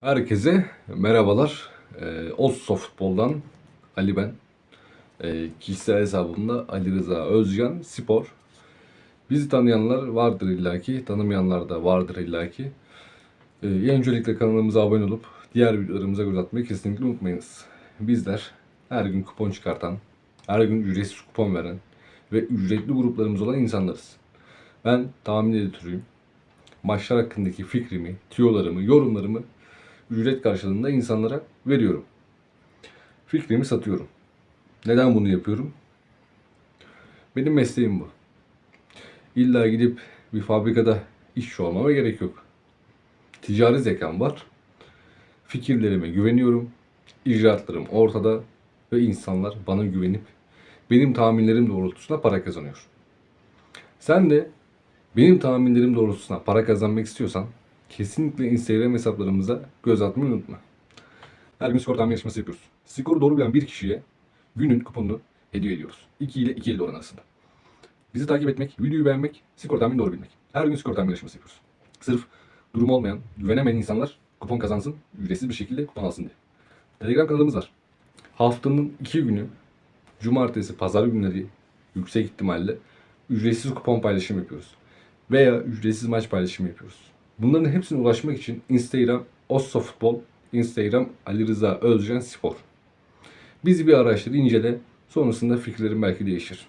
Herkese merhabalar. Ee, Osso Futbol'dan Ali ben. Ee, kişisel hesabımda Ali Rıza Özcan Spor. Bizi tanıyanlar vardır illaki, tanımayanlar da vardır illaki. Ee, öncelikle kanalımıza abone olup diğer videolarımıza göz atmayı kesinlikle unutmayınız. Bizler her gün kupon çıkartan, her gün ücretsiz kupon veren ve ücretli gruplarımız olan insanlarız. Ben tahmin editörüyüm. Maçlar hakkındaki fikrimi, tüyolarımı, yorumlarımı ücret karşılığında insanlara veriyorum. Fikrimi satıyorum. Neden bunu yapıyorum? Benim mesleğim bu. İlla gidip bir fabrikada işçi olmama gerek yok. Ticari zekam var. Fikirlerime güveniyorum. İcraatlarım ortada ve insanlar bana güvenip benim tahminlerim doğrultusunda para kazanıyor. Sen de benim tahminlerim doğrultusunda para kazanmak istiyorsan kesinlikle Instagram hesaplarımıza göz atmayı unutma. Her gün skor tahmin yarışması yapıyoruz. Skoru doğru bilen bir kişiye günün kuponunu hediye ediyoruz. 2 ile 2.50 oran arasında. Bizi takip etmek, videoyu beğenmek, skor tahmini doğru bilmek. Her gün skor tahmin yarışması yapıyoruz. Sırf durumu olmayan, güvenemeyen insanlar kupon kazansın, ücretsiz bir şekilde kupon alsın diye. Telegram kanalımız var. Haftanın iki günü, cumartesi, pazar günleri yüksek ihtimalle ücretsiz kupon paylaşımı yapıyoruz. Veya ücretsiz maç paylaşımı yapıyoruz. Bunların hepsine ulaşmak için Instagram Osso Futbol, Instagram Ali Rıza Özcan Spor. Bizi bir araştır, incele. Sonrasında fikirlerin belki değişir.